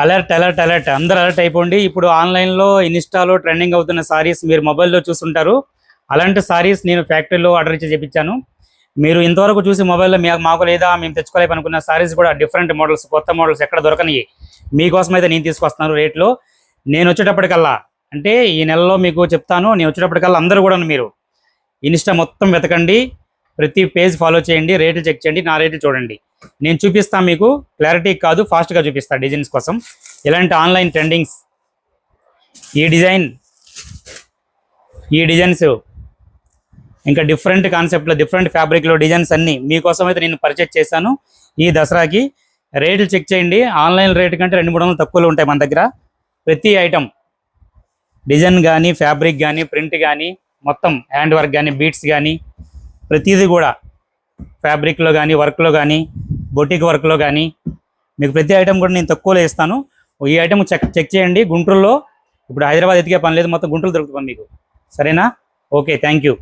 Alert alert alert అందరు alert అయిపోండి. ఇప్పుడు ఆన్లైన్లో ఇన్స్టాలో ట్రెండింగ్ అవుతున్న సారీస్ మీరు మొబైల్లో చూస్తుంటారు. అలాంటి సారీస్ నేను ఫ్యాక్టరీలో ఆర్డర్ ఇచ్చి చెప్పించాను మీరు ఇంతవరకు చూసి మొబైల్లో మాకు లేదా మేము తెచ్చుకోలేము అనుకున్న సారీస్ కూడా డిఫరెంట్ మోడల్స్ కొత్త మోడల్స్ ఎక్కడ దొరకనివి మీకోసం అయితే నేను తీసుకొస్తున్నాను రేట్లో నేను వచ్చేటప్పటికల్లా అంటే ఈ నెలలో మీకు చెప్తాను నేను వచ్చేటప్పటికల్లా అందరూ కూడా మీరు ఇన్స్టా మొత్తం వెతకండి. ప్రతి పేజ్ ఫాలో చేయండి రేట్లు చెక్ చేయండి నా రేట్లు చూడండి. నేను చూపిస్తాను మీకు. క్లారిటీ కాదు ఫాస్ట్గా చూపిస్తాను డిజైన్స్ కోసం. ఇలాంటి ఆన్లైన్ ట్రెండింగ్స్ ఈ డిజైన్ ఈ డిజైన్స్ ఇంకా డిఫరెంట్ కాన్సెప్ట్లో డిఫరెంట్ ఫ్యాబ్రిక్లో డిజైన్స్ అన్నీ మీకోసం అయితే నేను పర్చేజ్ చేశాను. ఈ దసరాకి రేట్లు చెక్ చేయండి. ఆన్లైన్ రేట్ కంటే రెండు మూడు వందలు తక్కువలో ఉంటాయి మన దగ్గర. ప్రతి ఐటమ్ డిజైన్ కానీ ఫ్యాబ్రిక్ కానీ ప్రింట్ కానీ మొత్తం హ్యాండ్ వర్క్ కానీ బీట్స్ కానీ ప్రతిదీ కూడా ఫ్యాబ్రిక్లో కానీ వర్క్లో కానీ బొటిక్ వర్క్లో కానీ మీకు ప్రతి ఐటెం కూడా నేను తక్కువలో ఇస్తాను. ఈ ఐటెం చెక్ చెక్ చేయండి. గుంటూరులో ఇప్పుడు హైదరాబాద్ ఎతికే పని లేదు. మొత్తం గుంటూరు దొరుకుతుంది మీకు. సరేనా? Okay thank you.